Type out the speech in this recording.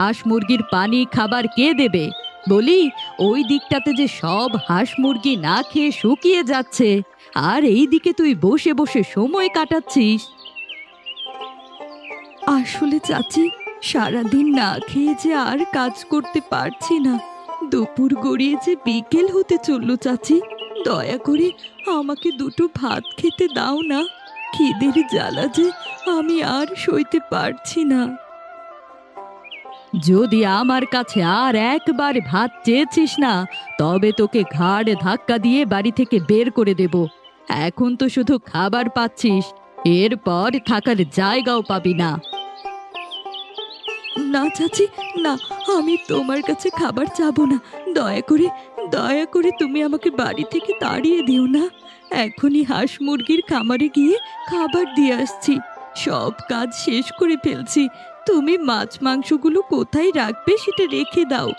হাঁস মুরগির পানি খাবার কে দেবে? বলি, ওই দিকটাতে যে সব হাঁস মুরগি না খেয়ে শুকিয়ে যাচ্ছে, আর এই দিকে তুই বসে বসে সময় কাটাচ্ছিস। আসলে চাচি, সারাদিন না খেয়ে যে আর কাজ করতে পারছি না। দুপুর গড়িয়ে যে বিকেল হতে চলল চাচি, দয়া করে আমাকে দুটো ভাত খেতে দাও না। খিদের জ্বালা যে আমি আর সইতে পারছি না। যদি আমার কাছে আর একবার ভাত চেয়েছিস না, তবে তোকে ঘাড়ে ধাক্কা দিয়ে বাড়ি থেকে বের করে দেব। এখন তো শুধু খাবার পাচ্ছিস, এরপর থাকার জায়গাও পাবি না। না চাচি, না, আমি তোমার কাছে খাবার চাবো না। দয়া করে দয়া করে তুমি আমাকে বাড়ি থেকে তাড়িয়ে দিও না। এখনই হাঁস মুরগির খামারে গিয়ে খাবার দিয়ে আসছি। সব কাজ শেষ করে ফেলছি। তুমি মাছ মাংসগুলো কোথায় রাখবে সেটা রেখে দাও।